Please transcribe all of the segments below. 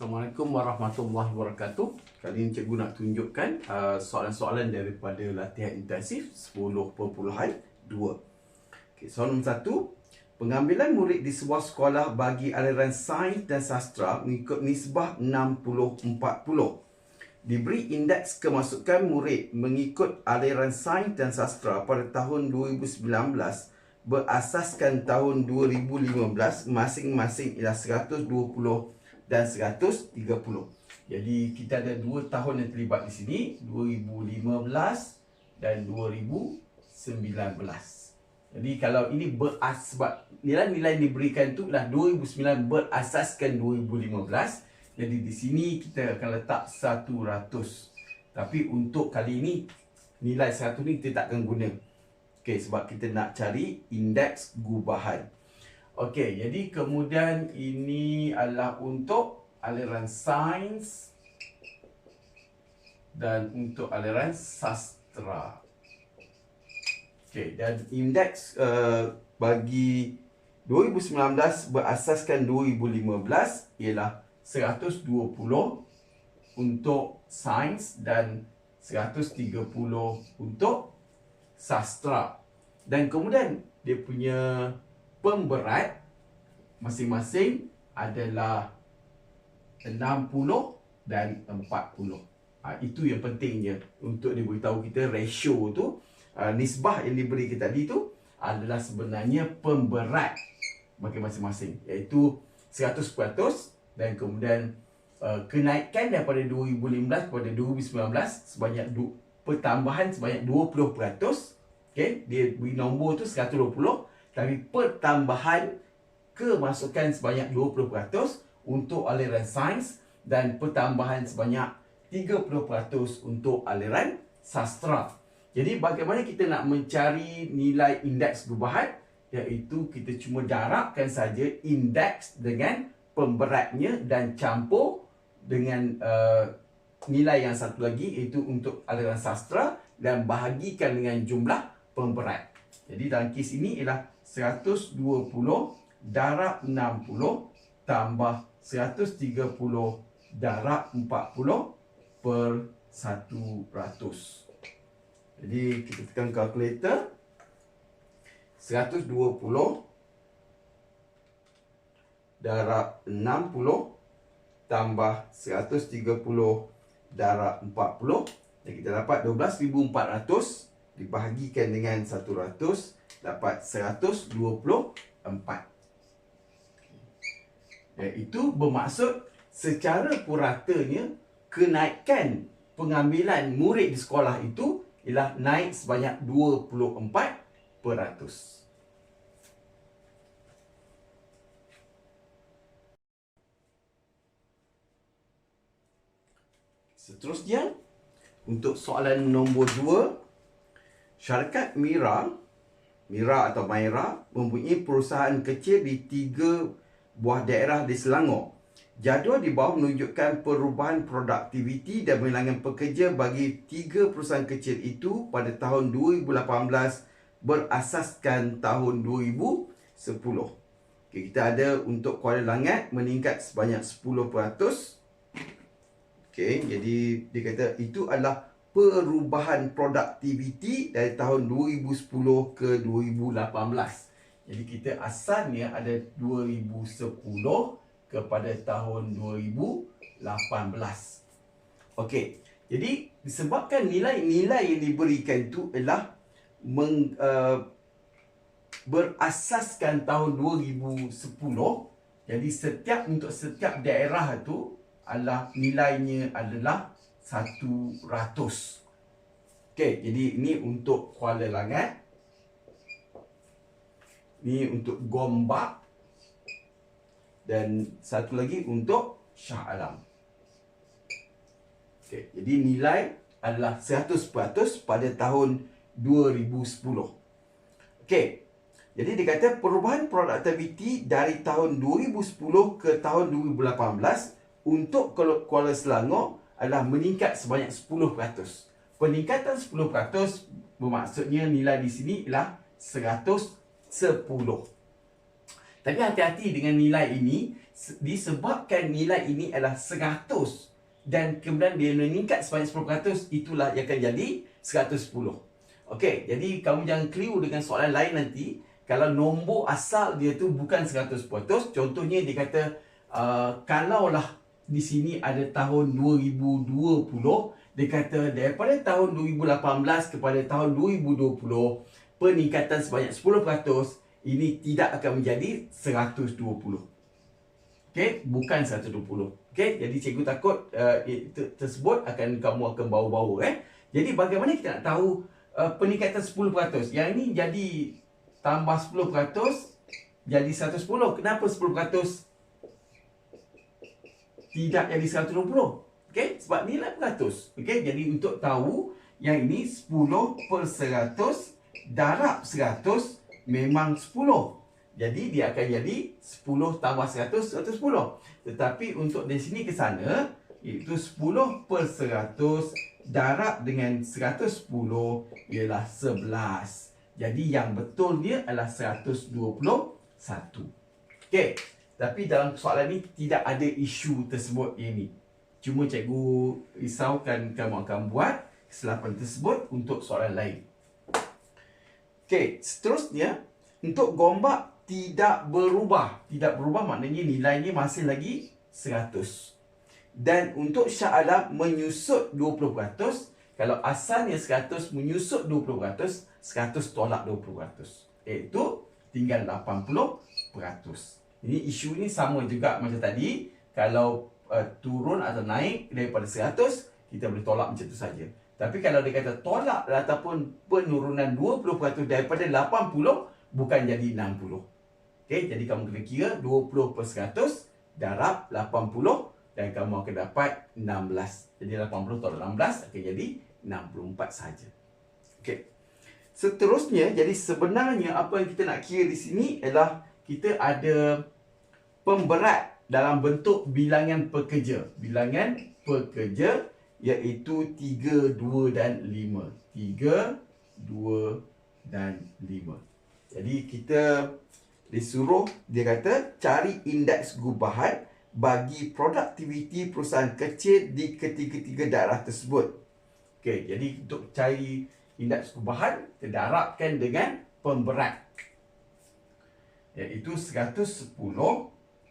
Assalamualaikum warahmatullahi wabarakatuh. Kali ini cikgu nak tunjukkan uh, soalan-soalan daripada latihan intensif 10.2. Okay, soalan nombor satu. Pengambilan murid di sebuah sekolah bagi aliran sains dan sastra mengikut nisbah 60-40. Diberi indeks kemasukan murid mengikut aliran sains dan sastra pada tahun 2019 berasaskan tahun 2015 masing-masing ialah 120 dan 130. Jadi kita ada dua tahun yang terlibat di sini, 2015 dan 2019. Jadi kalau ini beras sebab nilai-nilai diberikan tu adalah 2009 berasaskan 2015. Jadi di sini kita akan letak 100. Tapi untuk kali ini nilai 100 ni kita tak akan guna. Okey sebab kita nak cari indeks gubahan. Okey, jadi kemudian ini adalah untuk aliran sains dan untuk aliran sastra. Okey, dan indeks uh, bagi 2019 berasaskan 2015 ialah 120 untuk sains dan 130 untuk sastra. Dan kemudian dia punya pemberat masing-masing adalah 60 dan 40. Ha, itu yang pentingnya untuk diberitahu kita ratio tu uh, nisbah yang diberi kita tadi tu adalah sebenarnya pemberat bagi masing-masing iaitu 100% dan kemudian uh, kenaikan daripada 2015 kepada 2019 sebanyak du- pertambahan sebanyak 20%. Okey, dia beri nombor tu 120 tapi pertambahan kemasukan sebanyak 20% untuk aliran sains dan pertambahan sebanyak 30% untuk aliran sastra. Jadi bagaimana kita nak mencari nilai indeks perubahan iaitu kita cuma darabkan saja indeks dengan pemberatnya dan campur dengan uh, nilai yang satu lagi iaitu untuk aliran sastra dan bahagikan dengan jumlah pemberat. Jadi dalam kes ini ialah 120 darab 60 tambah 130 darab 40 per 100. Jadi kita tekan kalkulator 120 darab 60 tambah 130 darab 40 dan kita dapat 12400 dibahagikan dengan 100 dapat 124. Iaitu bermaksud secara puratanya kenaikan pengambilan murid di sekolah itu ialah naik sebanyak 24 peratus. Seterusnya, untuk soalan nombor 2, syarikat Mira Mira atau Maira mempunyai perusahaan kecil di tiga buah daerah di Selangor. Jadual di bawah menunjukkan perubahan produktiviti dan bilangan pekerja bagi tiga perusahaan kecil itu pada tahun 2018 berasaskan tahun 2010. Okay, kita ada untuk Kuala Langat meningkat sebanyak 10%. Okay, jadi dia kata itu adalah perubahan produktiviti dari tahun 2010 ke 2018. Jadi kita asalnya ada 2010 kepada tahun 2018. Okey. Jadi disebabkan nilai-nilai yang diberikan itu adalah meng, uh, berasaskan tahun 2010. Jadi setiap untuk setiap daerah itu adalah nilainya adalah 100. Okey, jadi ini untuk Kuala Langat. Ini untuk Gombak. Dan satu lagi untuk Shah Alam. Okey, jadi nilai adalah 100% pada tahun 2010. Okey. Jadi dia kata perubahan produktiviti dari tahun 2010 ke tahun 2018 untuk Kuala Selangor adalah meningkat sebanyak 10%. Peningkatan 10% bermaksudnya nilai di sini ialah 110. Tapi hati-hati dengan nilai ini disebabkan nilai ini adalah 100 dan kemudian dia meningkat sebanyak 10% itulah yang akan jadi 110. Okey, jadi kamu jangan keliru dengan soalan lain nanti kalau nombor asal dia tu bukan 100%. Contohnya dia kata uh, kalaulah di sini ada tahun 2020 dia kata daripada tahun 2018 kepada tahun 2020 peningkatan sebanyak 10% ini tidak akan menjadi 120. Okey, bukan 120. Okey, jadi cikgu takut uh, tersebut akan kamu akan bau-bau eh. Jadi bagaimana kita nak tahu uh, peningkatan 10%? Yang ini jadi tambah 10% jadi 110. Kenapa 10% tidak jadi 120? Okey, sebab nilai peratus. Okey, jadi untuk tahu yang ini 10 per 100 darab 100 memang 10. Jadi dia akan jadi 10 tambah 100, 110. Tetapi untuk dari sini ke sana, iaitu 10 per 100 darab dengan 110 ialah 11. Jadi yang betul dia adalah 121. Okey. Tapi dalam soalan ini tidak ada isu tersebut ini. Cuma cikgu risaukan kamu akan buat kesilapan tersebut untuk soalan lain. Okey, seterusnya untuk gombak tidak berubah. Tidak berubah maknanya nilainya masih lagi 100. Dan untuk Syah Alam menyusut 20%, kalau asalnya 100 menyusut 20%, 100 tolak 20%. Iaitu tinggal 80%. Ini isu ni sama juga macam tadi. Kalau uh, turun atau naik daripada 100, kita boleh tolak macam tu saja. Tapi kalau dia kata tolak ataupun penurunan 20% daripada 80 bukan jadi 60. Okey, jadi kamu kena kira 20 per 100 darab 80 dan kamu akan dapat 16. Jadi 80 tolak 16 akan jadi 64 saja. Okey. Seterusnya, jadi sebenarnya apa yang kita nak kira di sini ialah kita ada pemberat dalam bentuk bilangan pekerja. Bilangan pekerja iaitu 3, 2 dan 5. 3, 2 dan 5. Jadi kita disuruh dia kata cari indeks gubahan bagi produktiviti perusahaan kecil di ketiga-tiga daerah tersebut. Okey, jadi untuk cari indeks gubahan kita darabkan dengan pemberat iaitu 110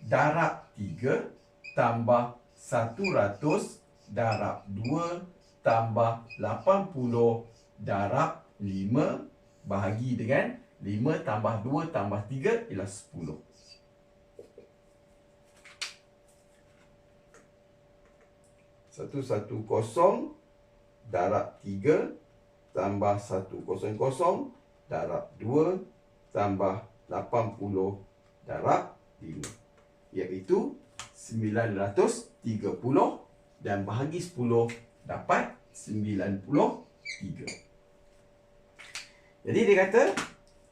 darab 3 tambah 100 darab 2 tambah 80 darab 5 bahagi dengan 5 tambah 2 tambah 3 ialah 10. Satu satu kosong darab tiga tambah satu kosong kosong darab dua tambah lapan puluh darab lima iaitu sembilan ratus tiga puluh dan bahagi 10 dapat 93. Jadi dia kata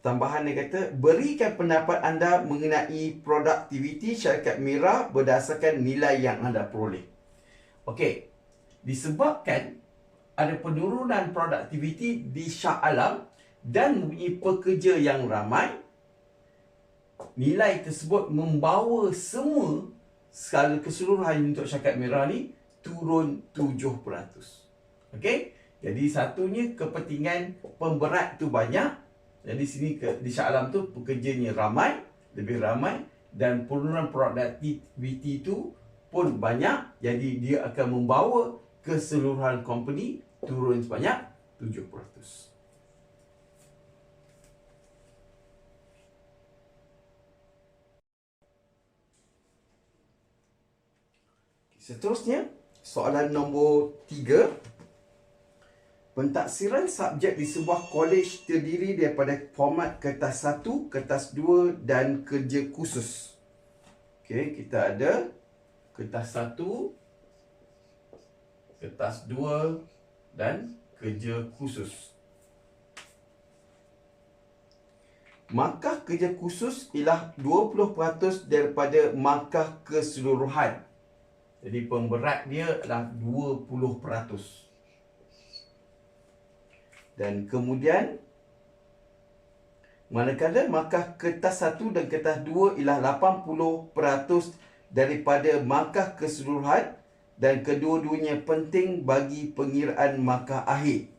tambahan dia kata berikan pendapat anda mengenai produktiviti syarikat Mira berdasarkan nilai yang anda peroleh. Okey. Disebabkan ada penurunan produktiviti di Shah Alam dan mempunyai pekerja yang ramai nilai tersebut membawa semua skala keseluruhan untuk syarikat Mira ni turun 7%. Okey? Jadi satunya kepentingan pemberat tu banyak. Jadi sini ke, di Shah Alam tu pekerjanya ramai, lebih ramai dan penurunan produktiviti tu pun banyak. Jadi dia akan membawa keseluruhan company turun sebanyak 7%. Seterusnya, Soalan nombor tiga. Pentaksiran subjek di sebuah kolej terdiri daripada format kertas satu, kertas dua dan kerja khusus. Okey, kita ada kertas satu, kertas dua dan kerja khusus. Maka kerja khusus ialah 20% daripada markah keseluruhan. Jadi pemberat dia adalah 20%. Dan kemudian Manakala markah kertas 1 dan kertas 2 ialah 80% daripada markah keseluruhan dan kedua-duanya penting bagi pengiraan markah akhir.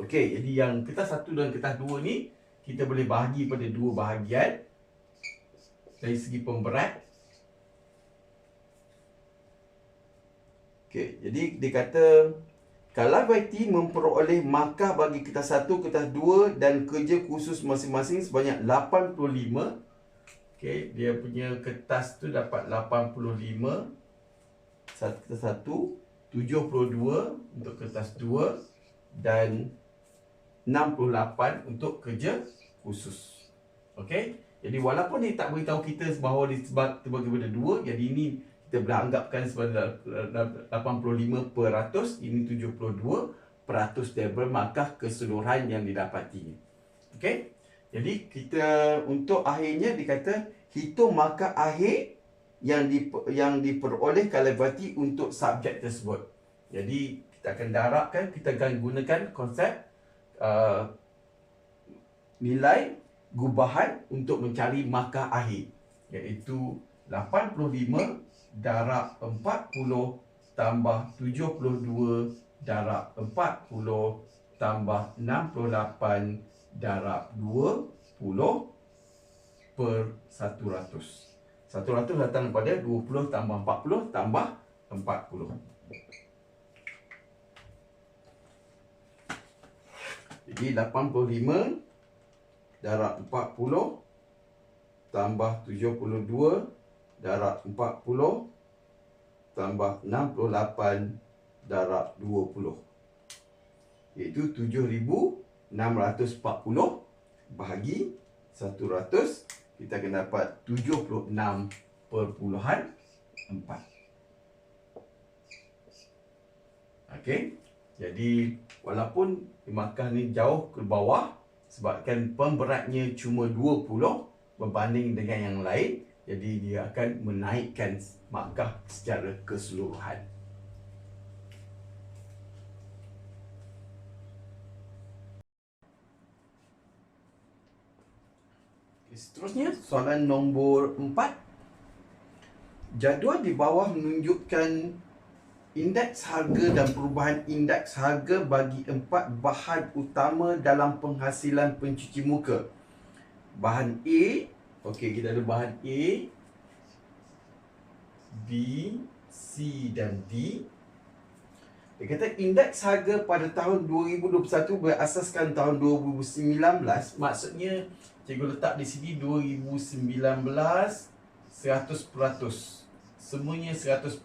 Okey, jadi yang kertas 1 dan kertas 2 ni kita boleh bahagi pada dua bahagian dari segi pemberat. Okey, jadi dia kata kalau YT memperoleh markah bagi kertas 1, kertas 2 dan kerja khusus masing-masing sebanyak 85. Okey, dia punya kertas tu dapat 85. Kertas 1, 72 untuk kertas 2 dan 68 untuk kerja khusus. Okey. Jadi walaupun dia tak beritahu kita bahawa dia sebab terbagi pada 2, jadi ini kita boleh anggapkan sebagai 85%, ini 72% daripada markah keseluruhan yang didapati. Okey. Jadi kita untuk akhirnya dikata hitung markah akhir yang di, yang diperoleh kalibati untuk subjek tersebut. Jadi kita akan darabkan, kita akan gunakan konsep uh, nilai gubahan untuk mencari markah akhir iaitu 85 darab 40 tambah 72 darab 40 tambah 68 darab 20 per 100. 100 datang pada 20 tambah 40 tambah 40. Jadi 85 darab 40 tambah 72 darab 40 tambah 68 darab 20 iaitu 7640 bahagi 100 kita akan dapat 76 perpuluhan 4 Okey, jadi walaupun markah ni jauh ke bawah sebabkan pemberatnya cuma 20 berbanding dengan yang lain jadi dia akan menaikkan markah secara keseluruhan. Seterusnya, soalan nombor empat. Jadual di bawah menunjukkan indeks harga dan perubahan indeks harga bagi empat bahan utama dalam penghasilan pencuci muka. Bahan A Okey, kita ada bahan A, B, C dan D. Dia kata indeks harga pada tahun 2021 berasaskan tahun 2019. Maksudnya cikgu letak di sini 2019 100%. Semuanya 100%.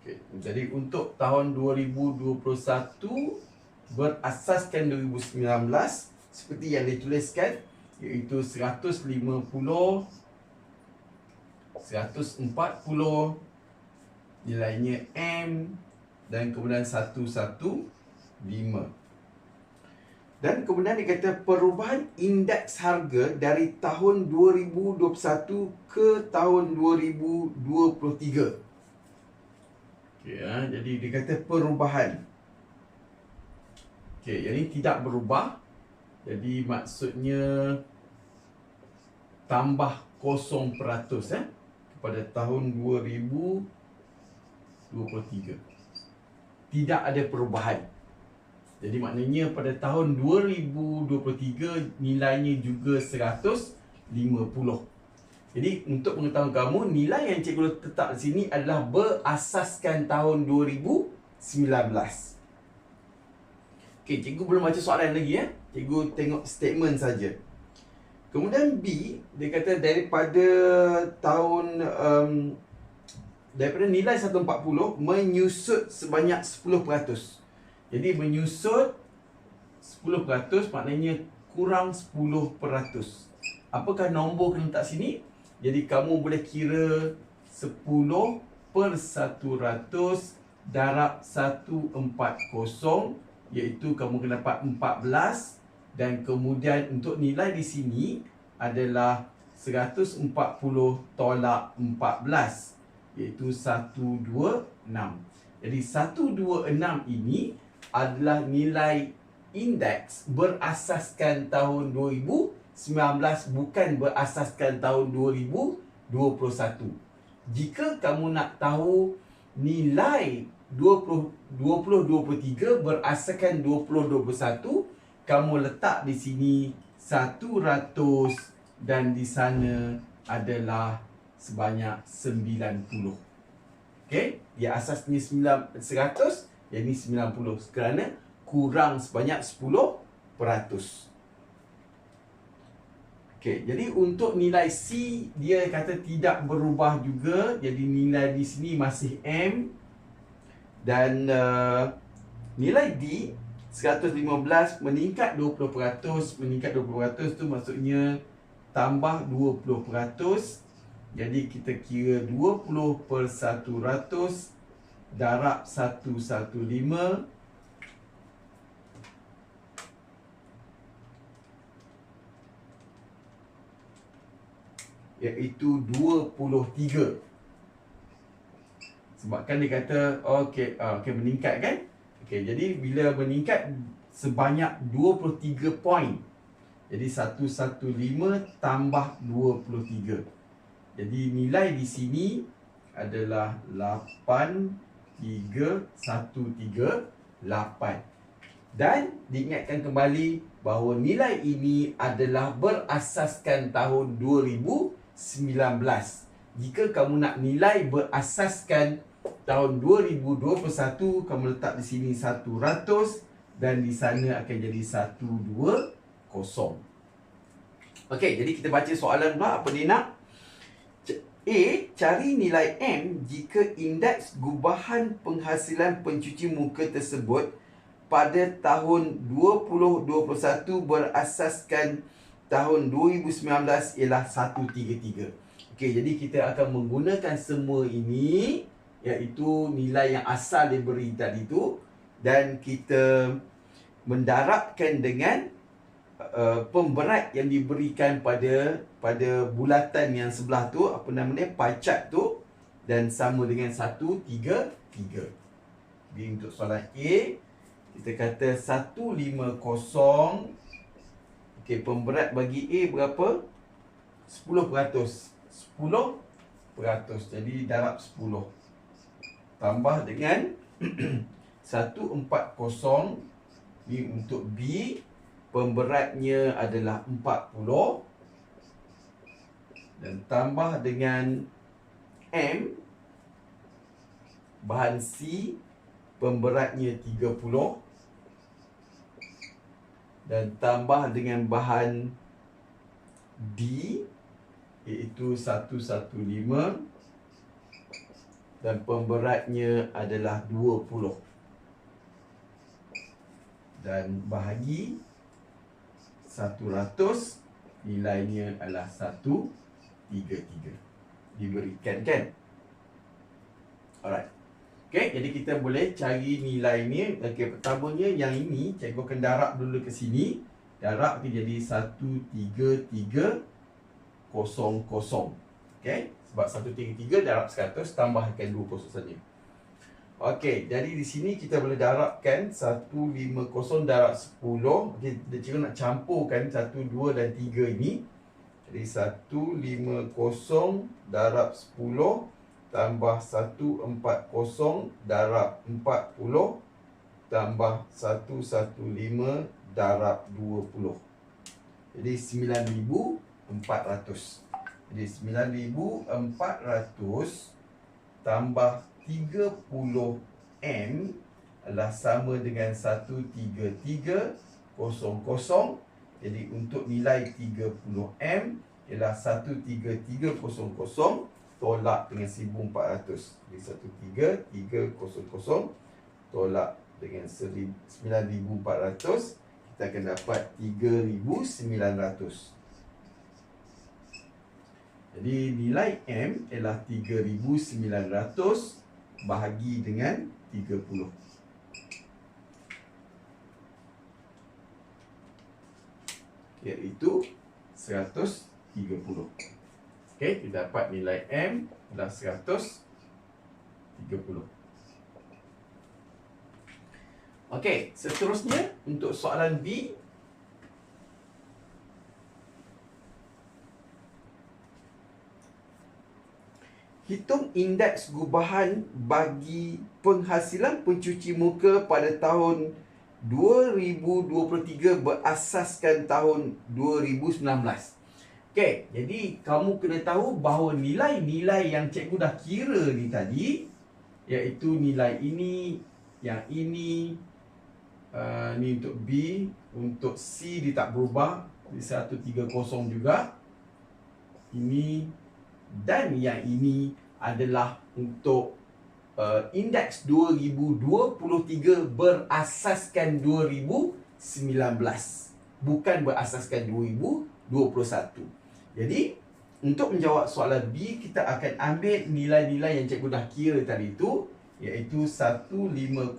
Okay. Jadi untuk tahun 2021 berasaskan 2019 seperti yang dituliskan iaitu 150 140 nilainya M dan kemudian 115 dan kemudian dia kata perubahan indeks harga dari tahun 2021 ke tahun 2023 okay, ya, jadi dia kata perubahan Okey, ini tidak berubah. Jadi maksudnya tambah 0% eh kepada tahun 2023. Tidak ada perubahan. Jadi maknanya pada tahun 2023 nilainya juga 150. Jadi untuk mengetahui kamu nilai yang cikgu letak di sini adalah berasaskan tahun 2019. Okey, cikgu belum baca soalan lagi ya. Cikgu tengok statement saja. Kemudian B, dia kata daripada tahun um, daripada nilai 140 menyusut sebanyak 10%. Jadi menyusut 10% maknanya kurang 10%. Apakah nombor kena letak sini? Jadi kamu boleh kira 10 per 100 darab 140 iaitu kamu kena dapat 14 dan kemudian untuk nilai di sini adalah 140 tolak 14 iaitu 126. Jadi 126 ini adalah nilai indeks berasaskan tahun 2019 bukan berasaskan tahun 2021. Jika kamu nak tahu nilai 20 2023 berasaskan 2021, kamu letak di sini 100 dan di sana adalah sebanyak 90. Okey, dia asasnya 9 100, yang ini 90 kerana kurang sebanyak 10%. Okey, jadi untuk nilai C dia kata tidak berubah juga, jadi nilai di sini masih M dan uh, nilai D 115 meningkat 20%, meningkat 20% tu maksudnya tambah 20%. Jadi kita kira 20 per 100 darab 115 iaitu 23 sebabkan dia kata okey uh, okey meningkat kan? Okey jadi bila meningkat sebanyak 23 poin jadi 115 tambah 23 jadi nilai di sini adalah 8313 dan diingatkan kembali bahawa nilai ini adalah berasaskan tahun 2000 19. Jika kamu nak nilai berasaskan tahun 2021, kamu letak di sini 100 dan di sana akan jadi 120. Okey, jadi kita baca soalan pula apa dia nak? A. Cari nilai M jika indeks gubahan penghasilan pencuci muka tersebut pada tahun 2021 berasaskan tahun 2019 ialah 133. Okey, jadi kita akan menggunakan semua ini iaitu nilai yang asal diberi tadi tu dan kita mendarabkan dengan uh, pemberat yang diberikan pada pada bulatan yang sebelah tu apa nama dia pie chart tu dan sama dengan 133. Jadi untuk soalan A kita kata 150 Okey, pemberat bagi A berapa? 10%. 10%. Jadi darab 10. Tambah dengan 140 ni untuk B. Pemberatnya adalah 40. Dan tambah dengan M. Bahan C. Pemberatnya 30 dan tambah dengan bahan D iaitu 115 dan pemberatnya adalah 20 dan bahagi 100 nilainya adalah 133 diberikan kan alright Okey, jadi kita boleh cari nilai ni. Okey, pertamanya yang ini cikgu akan darab dulu ke sini. Darab akan jadi 13300. Okey, sebab 133 darab 100 tambahkan 2 kosong saja. Okey, jadi di sini kita boleh darabkan 150 darab 10. Okey, dia cikgu nak campurkan 1 2 dan 3 ini. Jadi 150 darab 10 tambah 140 darab 40 tambah 115 darab 20. Jadi 9400. Jadi 9400 tambah 30M adalah sama dengan 13300. Jadi untuk nilai 30M ialah 13300 tolak dengan 1400 jadi 13300 tolak dengan 9400 kita akan dapat 3900 jadi nilai M ialah 3900 bahagi dengan 30 iaitu 130 Okey, kita dapat nilai M adalah 130. Okey, seterusnya untuk soalan B Hitung indeks gubahan bagi penghasilan pencuci muka pada tahun 2023 berasaskan tahun 2019. Okey, jadi kamu kena tahu bahawa nilai-nilai yang cikgu dah kira ni tadi iaitu nilai ini, yang ini, uh, ni untuk B, untuk C dia tak berubah, di 130 juga. Ini dan yang ini adalah untuk uh, indeks 2023 berasaskan 2019 bukan berasaskan 2021 jadi untuk menjawab soalan B kita akan ambil nilai-nilai yang cikgu dah kira tadi tu iaitu 150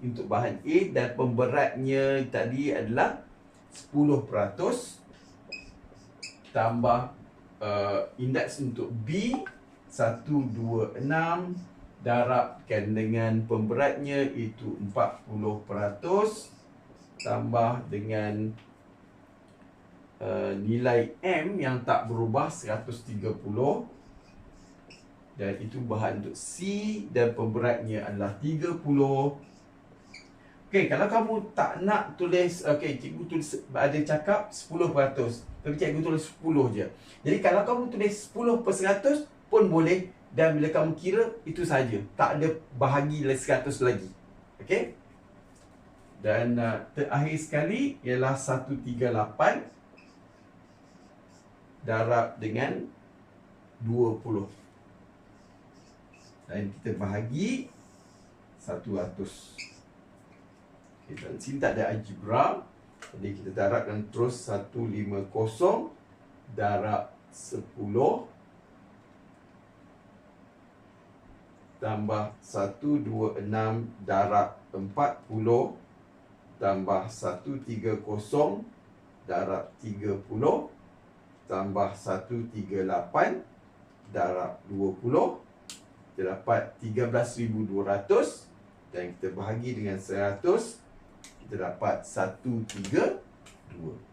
untuk bahan A dan pemberatnya tadi adalah 10% tambah uh, indeks untuk B 126 darabkan dengan pemberatnya itu 40% tambah dengan uh, nilai M yang tak berubah 130 dan itu bahan untuk C dan pemberatnya adalah 30 Okey, kalau kamu tak nak tulis, okey, cikgu tulis ada cakap 10%. Tapi cikgu tulis 10 je. Jadi kalau kamu tulis 10 per 100 pun boleh dan bila kamu kira itu saja. Tak ada bahagi 100 lagi. Okey? Dan uh, terakhir sekali ialah 138 darab dengan 20. Dan kita bahagi 100. Okay, dan sini tak ada algebra. Jadi kita darabkan terus 150 darab 10 tambah 126 darab 40 tambah 130 darab 30 tambah 138 darab 20 kita dapat 13,200 dan kita bahagi dengan 100 kita dapat 1, 3, 2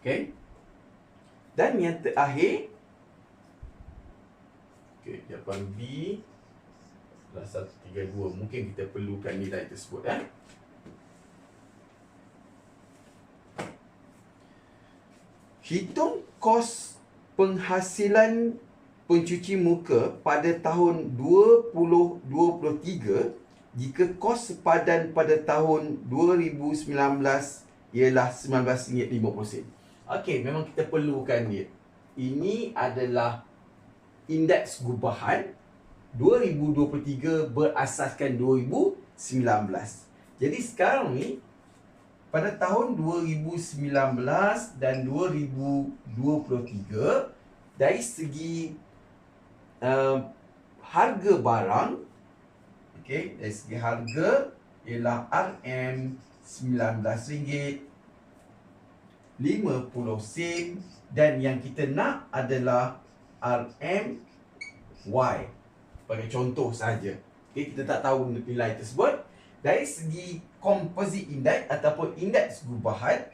Okay Dan yang terakhir. Okay, jawapan B adalah 132 Mungkin kita perlukan nilai tersebut eh? Hitung kos penghasilan pencuci muka pada tahun 2023 jika kos sepadan pada tahun 2019 ialah RM19.50. Okey, memang kita perlukan dia. Ini adalah indeks gubahan 2023 berasaskan 2019. Jadi sekarang ni pada tahun 2019 dan 2023 dari segi uh, harga barang okey dari segi harga ialah RM RM19 50 sen dan yang kita nak adalah RM Y bagi contoh saja. Okey kita tak tahu nilai tersebut dari segi composite index ataupun indeks gubahan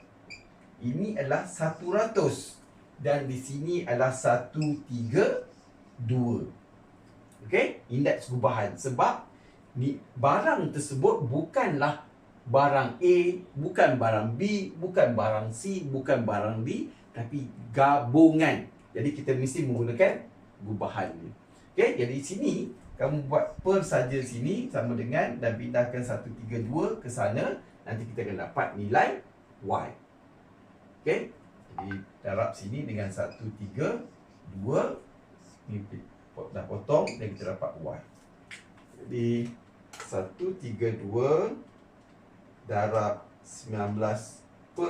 ini adalah 100 dan di sini adalah 132 okey? Indeks gubahan sebab ni barang tersebut bukanlah barang A bukan barang B bukan barang C bukan barang D tapi gabungan. Jadi kita mesti menggunakan gubahan ni okey jadi di sini kamu buat per saja sini sama dengan dan pindahkan 132 ke sana. Nanti kita akan dapat nilai y. Okey jadi darab sini dengan 132 ni dah potong dan kita dapat y. Jadi 132 darab 19.5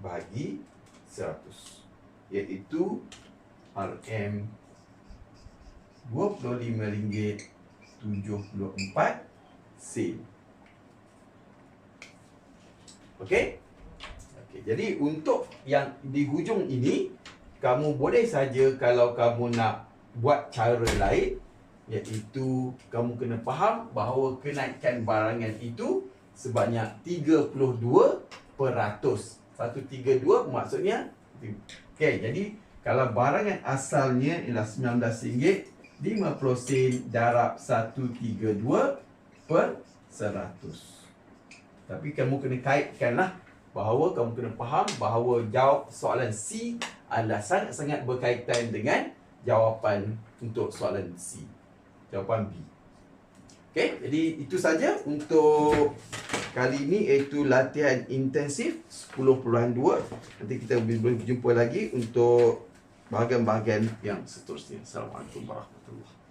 bagi 100 iaitu RM RM25.74 sen. Okey? Okey, jadi untuk yang di hujung ini kamu boleh saja kalau kamu nak buat cara lain iaitu kamu kena faham bahawa kenaikan barangan itu sebanyak 32 peratus. 132 maksudnya Okey, jadi kalau barangan asalnya ialah RM19 50 sen darab 132 per 100 Tapi kamu kena kaitkanlah bahawa kamu kena faham bahawa jawab soalan C adalah sangat-sangat berkaitan dengan jawapan untuk soalan C. Jawapan B. Okey, jadi itu saja untuk kali ini iaitu latihan intensif 10.2. Nanti kita boleh berjumpa lagi untuk bahagian-bahagian yang seterusnya. Assalamualaikum warahmatullahi